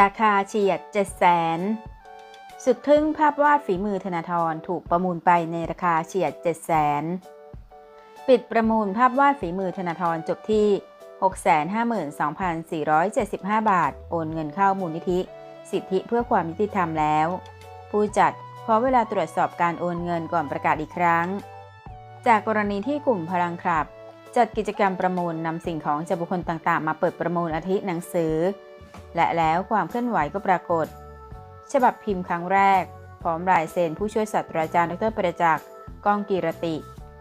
ราคาเฉียด 7 0 0 0 0 0สุดทึ่งภาพวาดฝีมือธนาธรถูกประมูลไปในราคาเฉียด 7 0 0 0 0 0ปิดประมูลภาพวาดฝีมือธนาธรจบที่ 652,475 บาท โอนเงินเข้ามูลนิธิ สิทธิเพื่อความยุติธรรมแล้ว ผู้จัดขอเวลาตรวจสอบการโอนเงินก่อนประกาศอีกครั้ง จากกรณีที่กลุ่มพลังคลับ จัดกิจกรรมประมูลนำสิ่งของจากบุคคลต่างๆ มาเปิดประมูลอาทิหนังสือ และแล้วความเคลื่อนไหวก็ปรากฏ ฉบับพิมพ์ครั้งแรก พร้อมลายเซ็นผู้ช่วยศาสตราจารย์ดรประจักษ์ก้องกีรติ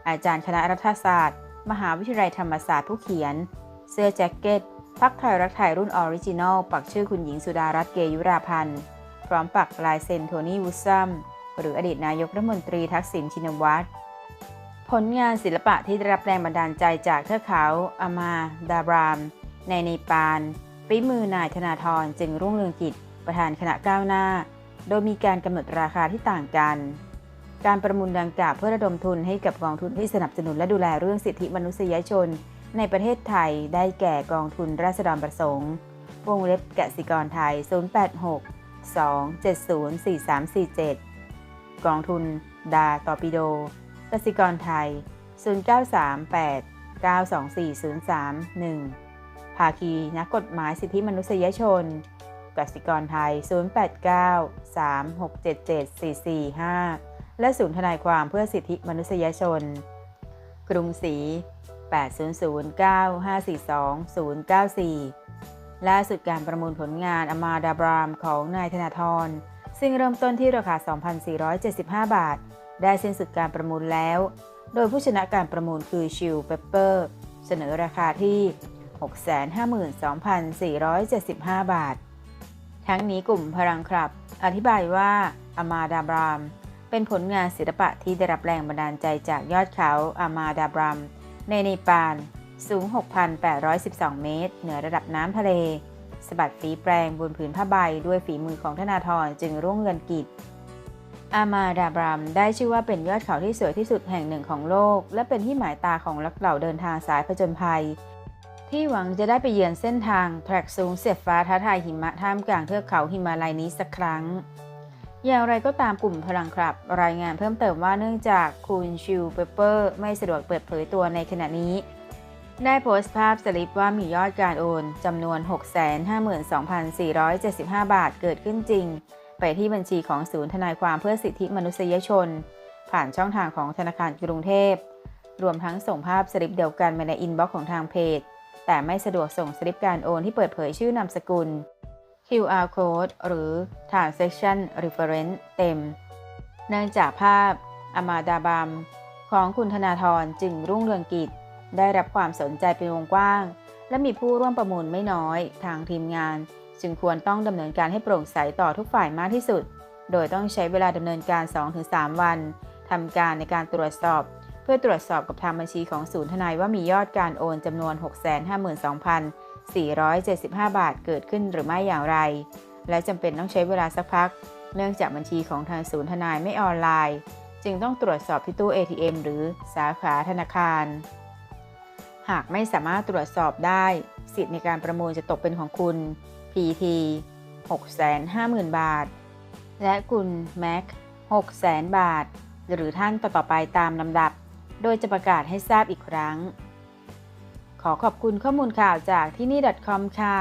อาจารย์คณะรัฐศาสตร์ มหาวิทยาลัยธรรมศาสตร์ผู้เขียน เสื้อแจ็คเก็ตพักไทยรักไทยรุ่นออริจินอลปักชื่อคุณหญิงสุดารัตน์เกยุราพันธ์พร้อมปักลายเซ็นโทนี่วูซัมหรืออดีตนายกรัฐมนตรีทักษิณชินวัตรผลงานศิลปะที่ได้รับแรงบันดาลใจจากเทือกเขาอามาดาบราม ในเนปาล ฝีมือนายธนาธรจึงรุ่งเรืองกิจประธานคณะก้าวหน้า โดยมีการกำหนดราคาที่ต่างกัน การประมูลดังกล่าวเพื่อระดมทุนให้กับกองทุนที่สนับสนุนและดูแลเรื่องสิทธิมนุษยชน ในประเทศไทยได้แก่กองทุนราษฎรประสงค์วงเล็บกสิกรไทย 086 270 4347 กองทุน ดาตอปิโดกสิกรไทย 0938 924 031 ภาคีนักกฎหมายสิทธิมนุษยชน กสิกรไทย 089 3677 445 และศูนย์ทนายความเพื่อสิทธิมนุษยชน กรุงศรี8009542 094 ล่าสุดการประมูลผลงานอมาดาบรามของนายธนาธร ซึ่งเริ่มต้นที่ราคา 2,475 บาท ได้สิ้นสุดการประมูลแล้ว โดยผู้ชนะการประมูลคือชิลเปเปอร์ เสนอราคาที่ 652,475 บาท ทั้งนี้กลุ่มพลังครับ อธิบายว่าอามาดาบราม เป็นผลงานศิลปะที่ได้รับแรงบันดาลใจจากยอดเขาอามาดาบราม ในเนปาลสูง 6,812 เมตร เหนือระดับน้ำทะเลสะบัดฝีแปรงบนผืนผ้าใบด้วยฝีมือของธนาธรจึงรุ่งเรืองกิจ อามาดาบรามได้ชื่อว่าเป็นยอดเขาที่สวยที่สุดแห่งหนึ่งของโลก และเป็นที่หมายตาของนักเหล่าเดินทางสายผจญภัย ที่หวังจะได้ไปเยือนเส้นทางแทร็กสูงเสียดฟ้าท้าทายหิมะท่ามกลางเทือกเขาหิมาลัยนี้สักครั้ง อย่างไรก็ตามกลุ่มพลังครับ รายงานเพิ่มเติมว่าเนื่องจากคุณชิลเปเปอร์ไม่สะดวกเปิดเผยตัวในขณะนี้ ได้โพสต์ภาพสลิปว่ามียอดการโอนจำนวน 652,475 บาทเกิดขึ้นจริง ไปที่บัญชีของศูนย์ทนายความเพื่อสิทธิมนุษยชน ผ่านช่องทางของธนาคารกรุงเทพ รวมทั้งส่งภาพสลิปเดียวกันมาในอินบ็อกซ์ของทางเพจ แต่ไม่สะดวกส่งสลิปการโอนที่เปิดเผยชื่อนามสกุล QR code หรือ transaction reference เต็ม เนื่องจากภาพอมาดาบัมของคุณธนาธรจึงรุ่งเรืองกิจ ได้รับความสนใจเป็นวงกว้าง และมีผู้ร่วมประมูลไม่น้อย ทางทีมงาน จึงควรต้องดำเนินการให้โปร่งใสต่อทุกฝ่ายมากที่สุด โดยต้องใช้เวลาดำเนินการ 2-3 วันทำการในการตรวจสอบ เพื่อตรวจสอบกับทางบัญชีของศูนย์ทนายว่ามียอดการโอนจำนวน 652,475 บาทเกิดขึ้นหรือไม่อย่างไร และจำเป็นต้องใช้เวลาสักพัก เนื่องจากบัญชีของทางศูนย์ทนายไม่ออนไลน์ จึงต้องตรวจสอบที่ตู้ ATM หรือสาขาธนาคาร หากไม่สามารถตรวจสอบได้ สิทธิ์ในการประมูลจะตกเป็นของคุณ PT 650,000 บาท และคุณแม็ก600,000 บาท หรือท่านต่อๆไปตามลำดับ โดยจะประกาศให้ทราบอีกครั้ง ขอขอบคุณข้อมูลข่าวจากที่นี่ .com ค่ะ